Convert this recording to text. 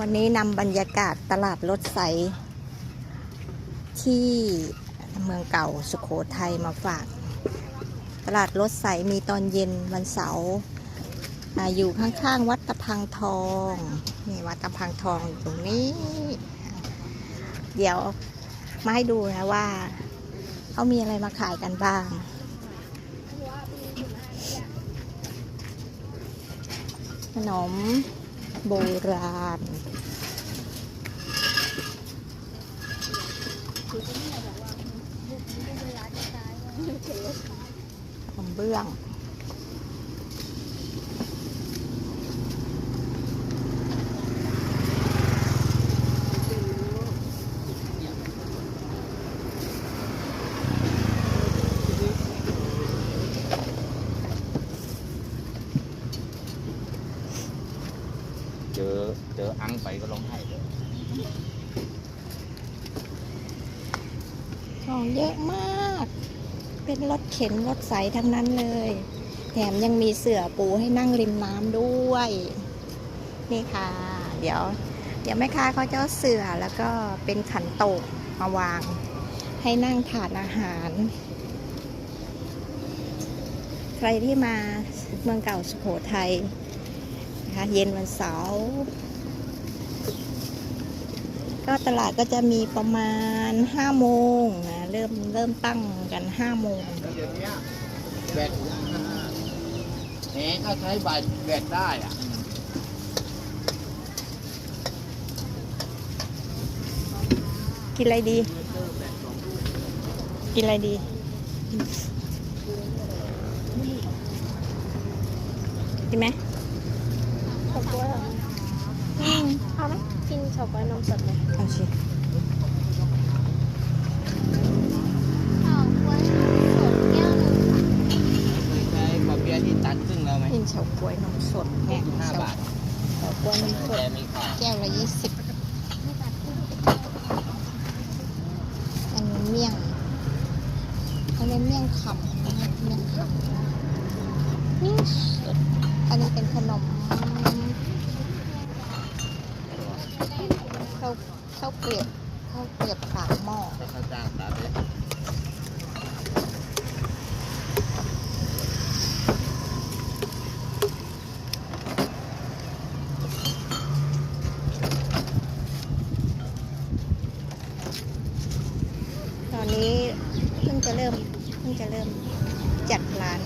วันนี้นำบรรยากาศตลาดรถไสที่เมืองเก่าสุขโขทัยมาฝาก ตลาดรถไสมีตอนเย็นวันเสาร์อ่าอยู่ข้างๆวัดตะพังทองนี่วัดตะพังทองอยู่ตรงนี้ เดี๋ยวมาให้ดูนะว่าเขามีอะไรมาขายกันบ้าง ขนม โบราณ ของเบื้อง เจอเจออังไปก็ร้องไห้เลยของเยอะมาก เป็นรถเข็นรถใสทั้งนั้นเลย แถมยังมีเสื่อปูให้นั่งริมน้ำด้วย นี่ค่ะ เดี๋ยว เดี๋ยวแม่ค้าเขาจะเสื่อแล้วก็เป็นขันโตกมาวาง ให้นั่งทานอาหาร ใครที่มาเมืองเก่าสุโขทัย นะคะ เย็นวันเสาร์ก็ตลาดก็จะมีประมาณ5โมงนะเริ่มเริ่มตั้งกัน5โมงเดี๋ยวนี้แบตแหมก็ใช้บัตรแบตได้อะกินอะไรดี กินอะไรดี กินไหมเฉาก๊วยเหรอเอาไหมกินเฉาก๊วยนมสดไหมเอาสิเฉาก๊วยนมสดแก้วหนึ่งค่ะเคยใช้ปอเปี๊ยะที่ตัดครึ่งแล้วไหมกินเฉาก๊วยนมสดเนี่ยห้าบาทเฉาก๊วยนมสดแก้วละยี่สิบอันนี้เมี่ยงอันนี้เมี่ยงคำอันนี้เมี่ยงคำนี่อันนี้เป็นขนม ข้าวข้าวเกลียบข้าวเกลียบปากหม้อถ้าเขาจ้างตัดเลยตอนนี้เพิ่งจะเริ่มเพิ่งจะเริ่มจัดร้าน